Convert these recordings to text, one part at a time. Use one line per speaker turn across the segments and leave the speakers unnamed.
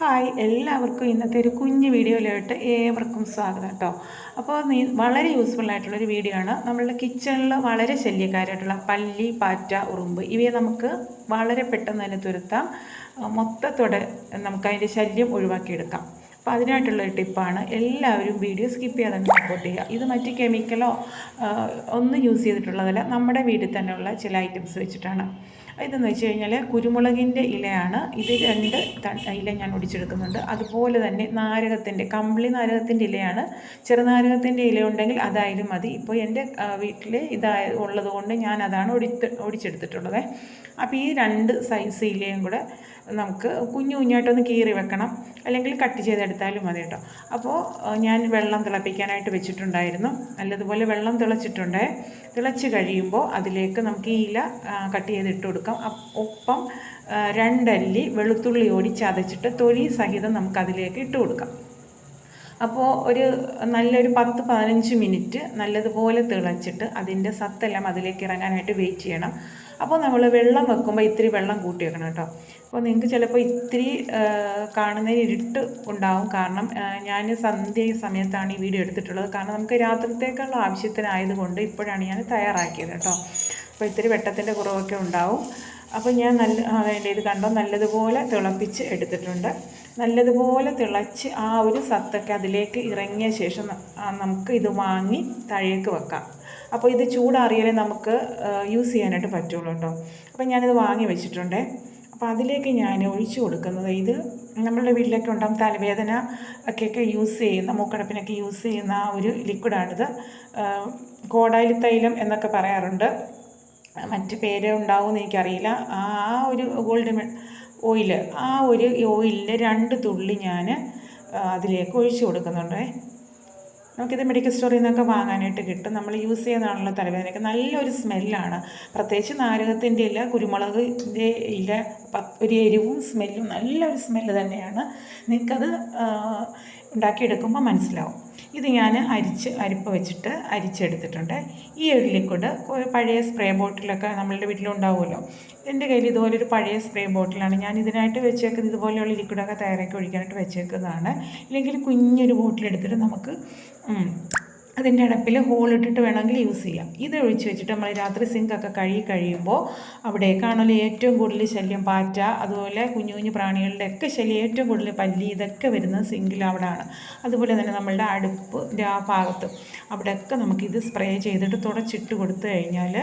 Hi എല്ലാവർക്കും ഇന്നത്തെ ഒരു കുഞ്ഞ് വീഡിയോയിലോട്ട് ഏവർക്കും സ്വാഗതം കേട്ടോ. അപ്പോൾ നീ വളരെ യൂസ്ഫുൾ ആയിട്ടുള്ളൊരു വീഡിയോ ആണ്. നമ്മളുടെ കിച്ചണിൽ വളരെ ശല്യക്കാരായിട്ടുള്ള പല്ലി പാറ്റ ഉറുമ്പ് ഇവയെ നമുക്ക് വളരെ പെട്ടെന്ന് തന്നെ തുരത്താം. മൊത്തത്തോടെ നമുക്കതിന്റെ ശല്യം ഒഴിവാക്കിയെടുക്കാം. അപ്പോൾ അതിനായിട്ടുള്ള ഒരു ടിപ്പാണ്. എല്ലാവരും വീഡിയോ സ്കിപ്പ് ചെയ്യാതെ തന്നെ സപ്പോർട്ട് ചെയ്യുക. ഇത് മറ്റ് കെമിക്കലോ ഒന്നും യൂസ് ചെയ്തിട്ടുള്ളതല്ല. നമ്മുടെ വീട്ടിൽ തന്നെയുള്ള ചില ഐറ്റംസ് വെച്ചിട്ടാണ്. ഇതെന്ന് വെച്ച് കഴിഞ്ഞാൽ കുരുമുളകിന്റെ ഇലയാണ്. ഇത് രണ്ട് ഇല ഞാൻ ഒടിച്ചെടുക്കുന്നുണ്ട്. അതുപോലെ തന്നെ നാരകത്തിന്റെ കമ്പിളി നാരകത്തിന്റെ ഇലയാണ്. ചെറുനാരകത്തിന്റെ ഇല ഉണ്ടെങ്കിൽ അതായാലും മതി. ഇപ്പോൾ എന്റെ വീട്ടിൽ ഇതായ ഉള്ളതുകൊണ്ട് ഞാൻ അതാണ് ഒടിത്ത് ഒടിച്ചെടുത്തിട്ടുള്ളത്. അപ്പോൾ ഈ രണ്ട് സൈസ് ഇലയും കൂടെ നമുക്ക് കുഞ്ഞു കുഞ്ഞായിട്ടൊന്ന് കീറി വെക്കണം. അല്ലെങ്കിൽ കട്ട് ചെയ്തെടുത്താലും മതി കേട്ടോ. അപ്പോൾ ഞാൻ വെള്ളം തിളപ്പിക്കാനായിട്ട് വെച്ചിട്ടുണ്ടായിരുന്നു. നല്ലതുപോലെ വെള്ളം തിളച്ചിട്ടുണ്ട്. തിളച്ച് കഴിയുമ്പോൾ അതിലേക്ക് നമുക്ക് ഈ ഇല കട്ട് ചെയ്തിട്ട് കൊടുക്കാം. ഒപ്പം രണ്ടല്ലി വെളുത്തുള്ളി ഓടി ചതച്ചിട്ട് തൊലി സഹിതം നമുക്ക് അതിലേക്ക് ഇട്ട് കൊടുക്കാം. അപ്പോൾ ഒരു നല്ലൊരു പത്ത് പതിനഞ്ച് മിനിറ്റ് നല്ലതുപോലെ തിളച്ചിട്ട് അതിന്റെ സത്തെല്ലാം അതിലേക്ക് ഇറങ്ങാനായിട്ട് വെയിറ്റ് ചെയ്യണം. അപ്പോൾ നമ്മൾ വെള്ളം വെക്കുമ്പോൾ ഇത്തിരി വെള്ളം കൂട്ടി വെക്കണം കേട്ടോ. അപ്പോൾ നിങ്ങൾക്ക് ചിലപ്പോൾ ഇത്തിരി കാണുന്നതിന് ഇരുട്ട് ഉണ്ടാവും. കാരണം ഞാൻ സന്ധ്യ സമയത്താണ് ഈ വീഡിയോ എടുത്തിട്ടുള്ളത്. കാരണം നമുക്ക് രാത്രിത്തേക്കുള്ള ആവശ്യത്തിനായതുകൊണ്ട് ഇപ്പോഴാണ് ഞാൻ തയ്യാറാക്കിയത് കേട്ടോ. അപ്പോൾ ഇത്തിരി വെട്ടത്തിന്റെ കുറവൊക്കെ ഉണ്ടാവും. അപ്പോൾ ഞാൻ നല്ല വേണ്ട ഇത് കണ്ടോ? നല്ലതുപോലെ തിളപ്പിച്ച് എടുത്തിട്ടുണ്ട്. നല്ലതുപോലെ തിളച്ച് ആ ഒരു സത്തൊക്കെ അതിലേക്ക് ഇറങ്ങിയ ശേഷം നമുക്ക് ഇത് വാങ്ങി താഴേക്ക് വെക്കാം. അപ്പോൾ ഇത് ചൂടാറിയാലേ നമുക്ക് യൂസ് ചെയ്യാനായിട്ട് പറ്റുള്ളൂ കേട്ടോ അപ്പോൾ ഞാനിത് വാങ്ങി വെച്ചിട്ടുണ്ട്. അപ്പോൾ അതിലേക്ക് ഞാൻ ഒഴിച്ചു കൊടുക്കുന്നത് ഇത് നമ്മളുടെ വീട്ടിലൊക്കെ ഉണ്ടാകും തലവേദന ഒക്കെയൊക്കെ യൂസ് ചെയ്യുന്ന മൂക്കടപ്പിനൊക്കെ യൂസ് ചെയ്യുന്ന ആ ഒരു ലിക്വിഡാണിത് കോടാലി തൈലം എന്നൊക്കെ പറയാറുണ്ട്. മറ്റ് പേര് ഉണ്ടാവുമെന്ന് എനിക്കറിയില്ല. ആ ഒരു ഗോൾഡ് ഓയിൽ ആ ഒരു ഓയിലിന്റെ രണ്ട് തുള്ളി ഞാൻ അതിലേക്ക് ഒഴിച്ചു കൊടുക്കുന്നുണ്ട്. നമുക്കിത് മെഡിക്കൽ സ്റ്റോറിൽ നിന്നൊക്കെ വാങ്ങാനായിട്ട് കിട്ടും. നമ്മൾ യൂസ് ചെയ്യുന്നതാണല്ലോ തലവേദനയ്ക്ക്. നല്ലൊരു സ്മെല്ലാണ് പ്രത്യേകിച്ച് നാരകത്തിന്റെ ഇല കുരുമുളകിന്റെ ഇല ഒരു എരിവും സ്മെല്ലും നല്ലൊരു സ്മെല്ല് തന്നെയാണ്. നിങ്ങൾക്കത് ഉണ്ടാക്കിയെടുക്കുമ്പോൾ മനസ്സിലാവും. ഇത് ഞാൻ അരിച്ച് അരിപ്പ് വെച്ചിട്ട് അരിച്ചെടുത്തിട്ടുണ്ട്. ഈ ഒരു ലിക്വിഡ് പഴയ സ്പ്രേ ബോട്ടിലൊക്കെ നമ്മളുടെ വീട്ടിലുണ്ടാവുമല്ലോ. എന്റെ കയ്യിൽ ഇതുപോലൊരു പഴയ സ്പ്രേ ബോട്ടിലാണ്. ഞാൻ ഇതിനായിട്ട് വെച്ചേക്കുന്നത് ഇതുപോലെയുള്ള ലിക്വിഡൊക്കെ തയ്യാറാക്കി ഒഴിക്കാനായിട്ട് വെച്ചേക്കുന്നതാണ്. ഇല്ലെങ്കിൽ കുഞ്ഞൊരു ബോട്ടിലെടുത്തിട്ട് നമുക്ക് അതിന്റെ അടപ്പിൽ ഹോളിട്ടിട്ട് വേണമെങ്കിൽ യൂസ് ചെയ്യാം. ഇത് ഒഴിച്ച് വെച്ചിട്ട് നമ്മൾ രാത്രി സിങ്കൊക്കെ കഴുകി കഴിയുമ്പോൾ അവിടേക്കാണല്ലോ ഏറ്റവും കൂടുതൽ ശല്യം പാറ്റ അതുപോലെ കുഞ്ഞു കുഞ്ഞു പ്രാണികളുടെ ഒക്കെ ശല്യം ഏറ്റവും കൂടുതൽ പല്ലി ഇതൊക്കെ വരുന്നത് സിങ്കിൽ അവിടെയാണ് അതുപോലെ തന്നെ നമ്മളുടെ അടുപ്പിന്റെ ആ ഭാഗത്ത്. അവിടെയൊക്കെ നമുക്കിത് സ്പ്രേ ചെയ്തിട്ട് തുടച്ചിട്ട് കൊടുത്തു കഴിഞ്ഞാൽ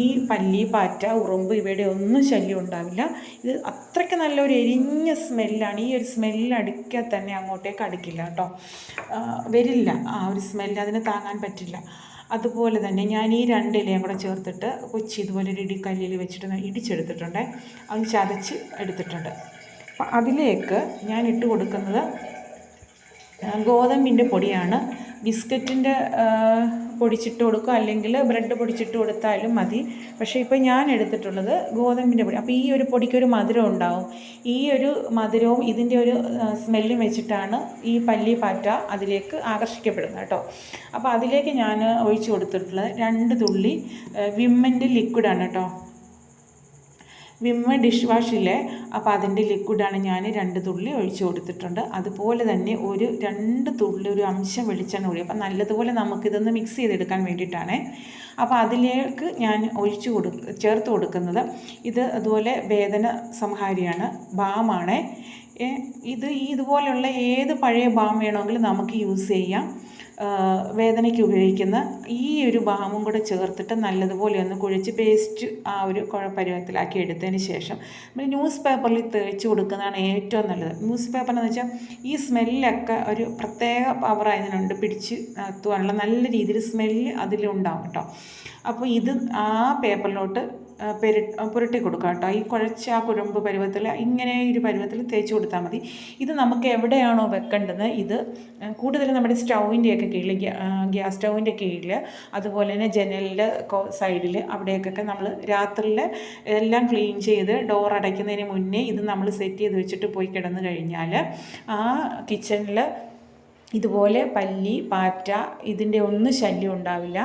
ഈ പല്ലി പാറ്റ ഉറുമ്പ് ഇവയുടെ ഒന്നും ശല്യം ഉണ്ടാവില്ല. ഇത് അത്രയ്ക്ക് നല്ലൊരു എരിഞ്ഞ സ്മെല്ലാണ് ഈ ഒരു സ്മെല്ല് തന്നെ അങ്ങോട്ടേക്ക് അടുക്കില്ല കേട്ടോ. വരില്ല. ആ ഒരു സ്മെല്ല് അതിന് താങ്ങാൻ പറ്റില്ല. അതുപോലെ തന്നെ ഞാൻ ഈ രണ്ട് ഇലയും കൂടെ ചേർത്തിട്ട് കൊച്ചി ഇതുപോലെ ഒരു ഇടിക്കല്ലിൽ വെച്ചിട്ട് ഇടിച്ചെടുത്തിട്ടുണ്ട്. അത് ചതച്ച് എടുത്തിട്ടുണ്ട്. അപ്പം അതിലേക്ക് ഞാൻ ഇട്ട് കൊടുക്കുന്നത് ഗോതമ്പിന്റെ പൊടിയാണ്. ബിസ്ക്കറ്റിന്റെ പൊടിച്ചിട്ട് കൊടുക്കുക. അല്ലെങ്കിൽ ബ്രെഡ് പൊടിച്ചിട്ട് കൊടുത്താലും മതി. പക്ഷേ ഇപ്പോൾ ഞാൻ എടുത്തിട്ടുള്ളത് ഗോതമ്പിന്റെ പൊടി. അപ്പോൾ ഈ ഒരു പൊടിക്കൊരു മധുരം ഉണ്ടാവും. ഈ ഒരു മധുരവും ഇതിന്റെ ഒരു സ്മെല്ലും വെച്ചിട്ടാണ് ഈ പല്ലി പാറ്റ അതിലേക്ക് ആകർഷിക്കപ്പെടുന്നത് കേട്ടോ. അപ്പോൾ അതിലേക്ക് ഞാൻ ഒഴിച്ചു കൊടുത്തിട്ടുള്ളത് രണ്ട് തുള്ളി വിമ്മിന്റെ ലിക്വിഡാണ് കേട്ടോ. വിമ്മ ഡിഷ് വാഷില്ലേ അപ്പോൾ അതിന്റെ ലിക്വിഡാണ് ഞാൻ രണ്ട് തുള്ളി ഒഴിച്ചു കൊടുത്തിട്ടുണ്ട്. അതുപോലെ തന്നെ ഒരു രണ്ട് തുള്ളി ഒരു അംശം വെളിച്ചെണ്ണ ഒഴി അപ്പം നല്ലതുപോലെ നമുക്കിതൊന്ന് മിക്സ് ചെയ്തെടുക്കാൻ വേണ്ടിയിട്ടാണ്. അപ്പോൾ അതിലേക്ക് ഞാൻ ഒഴിച്ചു കൊടു ചേർത്ത് കൊടുക്കുന്നത് ഇത് അതുപോലെ വേദന സംഹാരിയാണ് ബാമാണ് ഇത് ഇതുപോലെയുള്ള ഏത് പഴയ ബാം വേണമെങ്കിലും നമുക്ക് യൂസ് ചെയ്യാം. വേദനയ്ക്ക് ഉപയോഗിക്കുന്ന ഈ ഒരു ബാമും കൂടെ ചേർത്തിട്ട് നല്ലതുപോലെ ഒന്ന് കുഴിച്ച് പേസ്റ്റ് ആ ഒരു പരുവത്തിലാക്കി എടുത്തതിന് ശേഷം നമ്മൾ ന്യൂസ് പേപ്പറിൽ തേച്ച് കൊടുക്കുന്നതാണ് ഏറ്റവും നല്ലത്. ന്യൂസ് പേപ്പർ എന്ന് വെച്ചാൽ ഈ സ്മെല്ലൊക്കെ ഒരു പ്രത്യേക പവർ അതിനുണ്ട് പിടിച്ച് നടത്തുവാനുള്ള നല്ല രീതിയിൽ സ്മെല്ല് അതിലുണ്ടാവും കേട്ടോ അപ്പോൾ ഇത് ആ പേപ്പറിലോട്ട് പെരു പുരട്ടി കൊടുക്കുക കേട്ടോ. ഈ കുഴച്ച ആ കുഴമ്പ് പരുവത്തിൽ ഇങ്ങനെ ഒരു പരുവത്തിൽ തേച്ച് കൊടുത്താൽ മതി. ഇത് നമുക്ക് എവിടെയാണോ വെക്കേണ്ടത് ഇത് കൂടുതലും നമ്മുടെ സ്റ്റൗവിന്റെയൊക്കെ കീഴിൽ ഗ്യാസ് സ്റ്റൗവിന്റെ കീഴിൽ അതുപോലെ തന്നെ ജനലിന്റെ സൈഡിൽ അവിടെയൊക്കെ നമ്മൾ രാത്രിയിൽ എല്ലാം ക്ലീൻ ചെയ്ത് ഡോർ അടയ്ക്കുന്നതിന് മുന്നേ ഇത് നമ്മൾ സെറ്റ് ചെയ്ത് വെച്ചിട്ട് പോയി കിടന്നു കഴിഞ്ഞാൽ ആ കിച്ചണിൽ ഇതുപോലെ പല്ലി പാറ്റ ഇതിന്റെ ഒന്നും ശല്യം ഉണ്ടാവില്ല.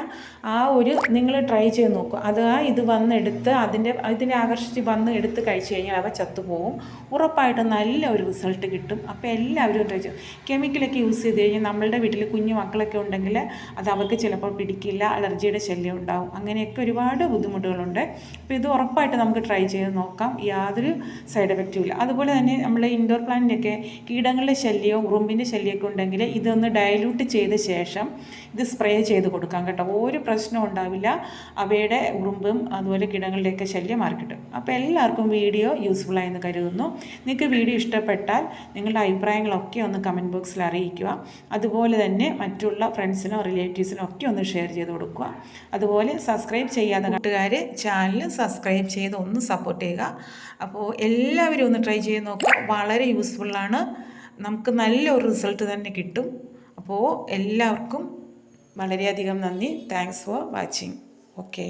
ആ ഒരു നിങ്ങൾ ട്രൈ ചെയ്ത് നോക്കുക അത് ആ ഇത് വന്നെടുത്ത് അതിന്റെ ഇതിനെ ആകർഷിച്ച് വന്ന് എടുത്ത് കഴിച്ച് കഴിഞ്ഞാൽ അവ ചത്തുപോകും ഉറപ്പായിട്ടും നല്ല ഒരു റിസൾട്ട് കിട്ടും. അപ്പോൾ എല്ലാവരും ട്രൈ ചെയ്യും. കെമിക്കലൊക്കെ യൂസ് ചെയ്ത് കഴിഞ്ഞാൽ നമ്മളുടെ വീട്ടിൽ കുഞ്ഞു മക്കളൊക്കെ ഉണ്ടെങ്കിൽ അത് അവർക്ക് ചിലപ്പോൾ പിടിക്കില്ല അലർജിയുടെ ശല്യം ഉണ്ടാവും. അങ്ങനെയൊക്കെ ഒരുപാട് ബുദ്ധിമുട്ടുകളുണ്ട്. അപ്പോൾ ഇത് ഉറപ്പായിട്ട് നമുക്ക് ട്രൈ ചെയ്ത് നോക്കാം. യാതൊരു സൈഡ് എഫക്റ്റും ഇല്ല. അതുപോലെ തന്നെ നമ്മൾ ഇൻഡോർ പ്ലാന്റിന്റെയൊക്കെ കീടങ്ങളുടെ ശല്യവും ഉറുമ്പിന്റെ ശല്യമൊക്കെ ഉണ്ടെങ്കിൽ ഇതൊന്ന് ഡയലൂട്ട് ചെയ്ത ശേഷം ഇത് സ്പ്രേ ചെയ്ത് കൊടുക്കാം കേട്ടോ. ഒരു പ്രശ്നവും ഉണ്ടാവില്ല. അവയുടെ ഉറുമ്പും അതുപോലെ കിടങ്ങളുടെയൊക്കെ ശല്യം മാറിക്കിട്ടും അപ്പോൾ എല്ലാവർക്കും വീഡിയോ യൂസ്ഫുൾ ആയെന്ന് കരുതുന്നു. നിങ്ങൾക്ക് വീഡിയോ ഇഷ്ടപ്പെട്ടാൽ നിങ്ങളുടെ അഭിപ്രായങ്ങളൊക്കെ ഒന്ന് കമന്റ് ബോക്സിൽ അറിയിക്കുക. അതുപോലെ തന്നെ മറ്റുള്ള ഫ്രണ്ട്സിനോ റിലേറ്റീവ്സിനോ ഒക്കെ ഒന്ന് ഷെയർ ചെയ്ത് കൊടുക്കുക. അതുപോലെ സബ്സ്ക്രൈബ് ചെയ്യാതെ കൂട്ടുകാർ ചാനൽ സബ്സ്ക്രൈബ് ചെയ്ത് ഒന്ന് സപ്പോർട്ട് ചെയ്യുക. അപ്പോൾ എല്ലാവരും ഒന്ന് ട്രൈ ചെയ്ത് നോക്കുക. വളരെ യൂസ്ഫുള്ളാണ് നമുക്ക് നല്ലൊരു റിസൾട്ട് തന്നെ കിട്ടും. അപ്പോൾ എല്ലാവർക്കും വളരെയധികം നന്ദി. Thanks for watching okay